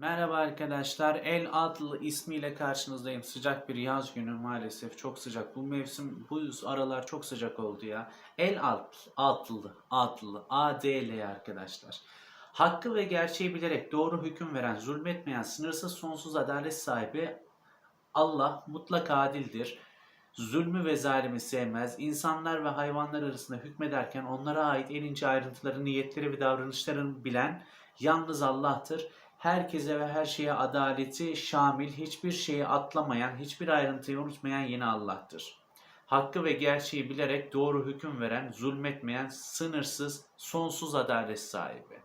Merhaba arkadaşlar. El Adlı ismiyle karşınızdayım. Sıcak bir yaz günü maalesef. Çok sıcak. Bu mevsim, bu aralar çok sıcak oldu ya. El Adlı, Adlı, Adlı, ADL arkadaşlar. Hakkı ve gerçeği bilerek doğru hüküm veren, zulmetmeyen, sınırsız sonsuz adalet sahibi Allah mutlak adildir. Zulmü ve zalimi sevmez. İnsanlar ve hayvanlar arasında hükmederken onlara ait en ince ayrıntıları, niyetleri ve davranışlarını bilen yalnız Allah'tır. Herkese ve her şeye adaleti şamil, hiçbir şeyi atlamayan, hiçbir ayrıntıyı unutmayan yine Allah'tır. Hakkı ve gerçeği bilerek doğru hüküm veren, zulmetmeyen, sınırsız, sonsuz adalet sahibi.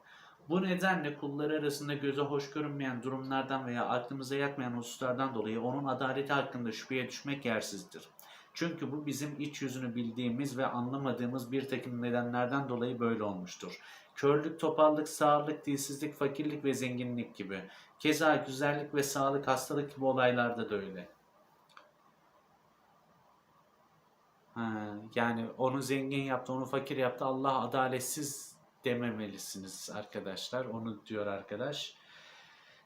Bu nedenle kulları arasında göze hoş görünmeyen durumlardan veya aklımıza yatmayan hususlardan dolayı onun adaleti hakkında şüpheye düşmek yersizdir. Çünkü bu bizim iç yüzünü bildiğimiz ve anlamadığımız bir takım nedenlerden dolayı böyle olmuştur. Körlük, topallık, sağırlık, dilsizlik, fakirlik ve zenginlik gibi. Keza güzellik ve sağlık, hastalık gibi olaylarda da öyle. Ha, yani onu zengin yaptı, onu fakir yaptı. Allah adaletsiz dememelisiniz arkadaşlar. Onu diyor arkadaş.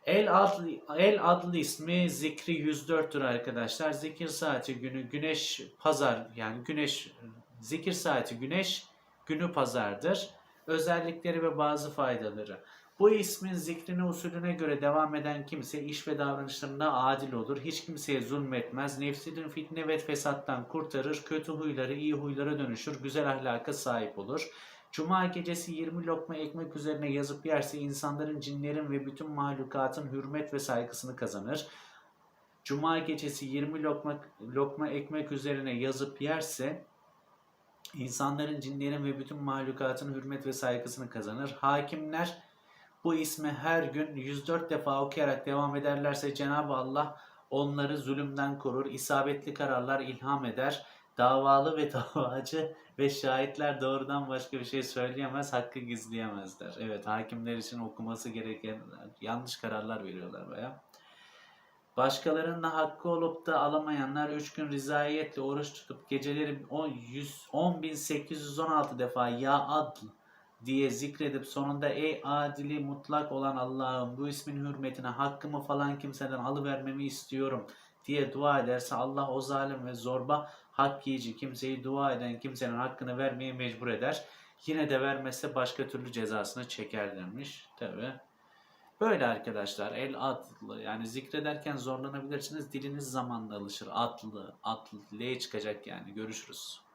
El adlı, el adlı ismi zikri 104'tür arkadaşlar. Zikir saati günü güneş pazar yani güneş zikir saati güneş günü pazardır. Özellikleri ve bazı faydaları. Bu ismin zikrine usulüne göre devam eden kimse iş ve davranışlarında adil olur. Hiç kimseye zulmetmez. Nefsinin fitne ve fesattan kurtarır. Kötü huyları iyi huylara dönüşür. Güzel ahlaka sahip olur. Cuma gecesi 20 lokma ekmek üzerine yazıp yerse insanların, cinlerin ve bütün mahlukatın hürmet ve saygısını kazanır. Cuma gecesi 20 lokma, lokma ekmek üzerine yazıp yerse insanların, cinlerin ve bütün mahlukatın hürmet ve saygısını kazanır. Hakimler bu ismi her gün 104 defa okuyarak devam ederlerse Cenab-ı Allah onları zulümden korur, isabetli kararlar ilham eder. Davalı ve davacı ve şahitler doğrudan başka bir şey söyleyemez, hakkı gizleyemezler. Evet, hakimler için okuması gereken yanlış kararlar veriyorlar baya. Başkalarının da hakkı olup da alamayanlar 3 gün rizayetle oruç tutup geceleri 10.816 defa ya adl diye zikredip sonunda ey adili mutlak olan Allah'ım bu ismin hürmetine hakkımı falan kimseden alıvermemi istiyorum diye dua ederse Allah o zalim ve zorba hak yiyici kimseyi dua eden kimsenin hakkını vermeye mecbur eder. Yine de vermezse başka türlü cezasını çeker demiş. Tabi. Böyle arkadaşlar el atlı yani zikrederken zorlanabilirsiniz. Diliniz zamanla alışır. Atlı, atlı, L çıkacak yani. Görüşürüz.